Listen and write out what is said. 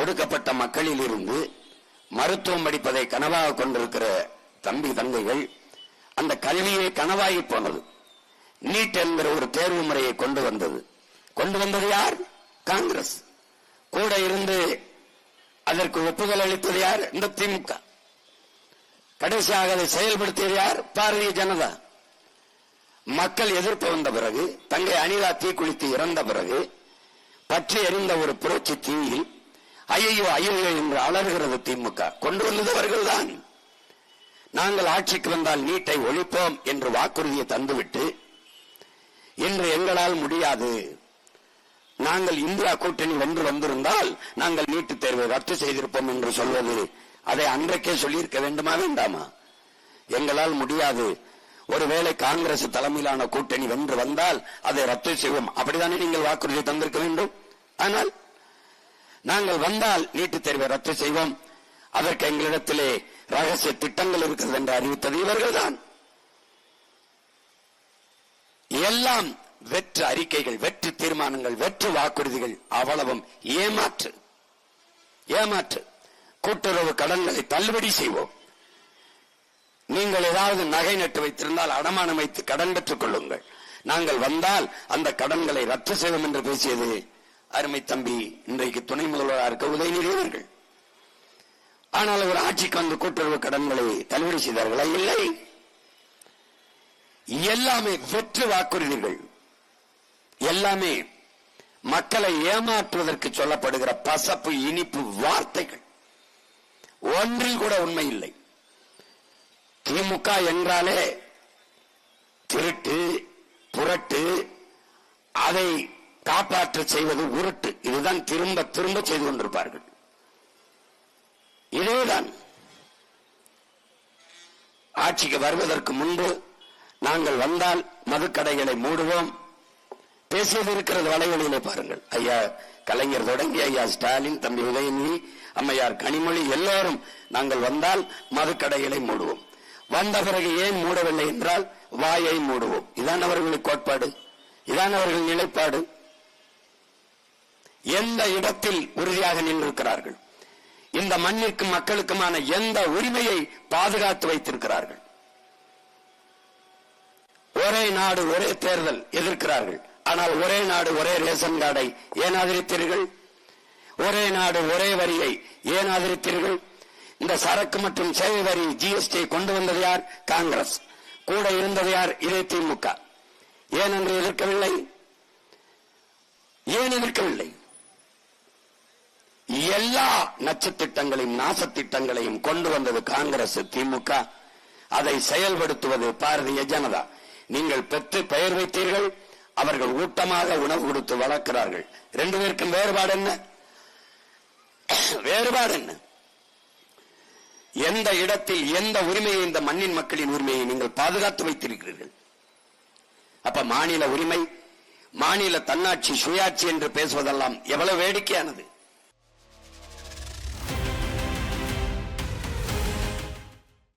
ஒடுக்கப்பட்ட மக்களில் இருந்து மருத்துவம் படிப்பதை கனவாக கொண்டிருக்கிற தம்பி தங்கைகள் அந்த கல்வியை கனவாகி போனது. நீட் என்கிற ஒரு தேர்வு முறையை கொண்டு வந்தது. கொண்டு வந்தது யார்? காங்கிரஸ். கூட இருந்து அதற்கு ஒப்புதல் அளித்தது யார்? இந்த திமுக. கடைசியாக அதை செயல்படுத்தியது யார்? பாரதிய ஜனதா. மக்கள் எதிர்ப்பு வந்த பிறகு தங்கை அனிதா தீக்குளித்து இறந்த பிறகு பற்றி எறிந்த ஒரு புரட்சி தீயில் ஐயோ ஐயோ என்று அலறுகிறது திமுக. கொண்டு வந்தது அவர்கள்தான் நாங்கள் ஆட்சிக்கு வந்தால் நீட்டை ஒழிப்போம் என்று வாக்குறுதியை தந்துவிட்டு இன்று எங்களால் முடியாது. நாங்கள் இந்தியா கூட்டணி வென்று வந்திருந்தால் நாங்கள் நீட்டுத் தேர்வை ரத்து செய்திருப்போம் என்று சொல்வது அதை அன்றைக்கே சொல்லியிருக்க வேண்டுமா வேண்டாமா? எங்களால் முடியாது. ஒருவேளை காங்கிரஸ் தலைமையிலான கூட்டணி வென்று வந்தால் அதை ரத்து செய்வோம். அப்படித்தானே நீங்கள் வாக்குறுதி தந்திருக்க வேண்டும்? ஆனால் நாங்கள் வந்தால் நீட்டுத் தேர்வை ரத்து செய்வோம். அதற்கு எங்களிடத்திலே ரகசிய திட்டங்கள் இருக்கிறது என்று அறிவித்தது இவர்கள்தான். எல்லாம் வெற்று அறிக்கைகள் வெற்று தீர்மானங்கள் வெற்று வாக்குறுதிகள் அவ்வளவும் ஏமாற்று. ஏமாற்று. கூட்டுறவு கடன்களை தள்ளுபடி செய்வோம். நீங்கள் ஏதாவது நகை நட்டு வைத்திருந்தால் அடமானம் வைத்து கடன் பெற்றுக் கொள்ளுங்கள். நாங்கள் வந்தால் அந்த கடன்களை ரத்து செய்வோம் என்று பேசியது அருமை தம்பி இன்றைக்கு துணை முதல்வராக இருக்க உதயநிதி அவர்கள். ஆனால் ஒரு ஆட்சிக்கு வந்து கூட்டுறவு கடன்களை தள்ளுபடி செய்தார்களா? இல்லை. எல்லாமே வெற்று வாக்குறுதிகள். எல்லாமே மக்களை ஏமாற்றுவதற்கு சொல்லப்படுகிற பசப்பு இனிப்பு வார்த்தைகள். ஒன்றில் கூட உண்மை இல்லை. திமுக என்றாலே திருட்டு புரட்டு அதை காப்பாற்ற செய்வது உருட்டு. இதுதான் திரும்ப திரும்ப செய்து கொண்டிருப்பார்கள். இதேதான் ஆட்சிக்கு வருவதற்கு முன்பு நாங்கள் வந்தால் மதுக்கடைகளை மூடுவோம். பேசியது இருக்கிறது வலைவழியிலே பாருங்கள். ஐயா கலைஞர் தொடங்கி ஐயா ஸ்டாலின் தம்பி உதயநிதி அம்மையார் கனிமொழி எல்லோரும் நாங்கள் வந்தால் மதுக்கடைகளை மூடுவோம். வந்த பிறகு ஏன் மூடவில்லை என்றால் வாயை மூடுவோம். இதான் அவர்களுக்கு கோட்பாடு. இதான் அவர்கள் நிலைப்பாடு. எந்த இடத்தில் உறுதியாக நின்றிருக்கிறார்கள்? இந்த மண்ணிற்கும் மக்களுக்குமான எந்த உரிமையை பாதுகாத்து வைத்திருக்கிறார்கள்? ஒரே நாடு ஒரே தேர்தல் எதிர்க்கிறார்கள். ஆனால் ஒரே நாடு ஒரே ரேஷன் கார்டை ஏன் ஆதரித்தீர்கள்? ஒரே நாடு ஒரே வரியை ஏன் ஆதரித்தீர்கள்? இந்த சரக்கு மற்றும் சேவை வரி ஜிஎஸ்டி கொண்டு வந்தது யார்? காங்கிரஸ். கூட இருந்தது யார்? இதே திமுக ஏன் என்று எதிர்க்கவில்லை ஏன் எதிர்க்கவில்லை எல்லா நாச திட்டங்களையும் கொண்டு வந்தது காங்கிரஸ் திமுக. அதை செயல்படுத்துவது பாரதிய ஜனதா. நீங்கள் பெற்று பெயர் வைத்தீர்கள் அவர்கள் ஊட்டமாக உணவு கொடுத்து வளர்க்கிறார்கள். ரெண்டு பேருக்கும் வேறுபாடு என்ன? வேறுபாடு என்ன? எந்த இடத்தில் எந்த உரிமையை இந்த மண்ணின் மக்களின் உரிமையை நீங்கள் பாதுகாத்து வைத்திருக்கிறீர்கள்? அப்ப மாநில உரிமை மாநில தன்னாட்சி சுயாட்சி என்று பேசுவதெல்லாம் எவ்வளவு வேடிக்கையானது?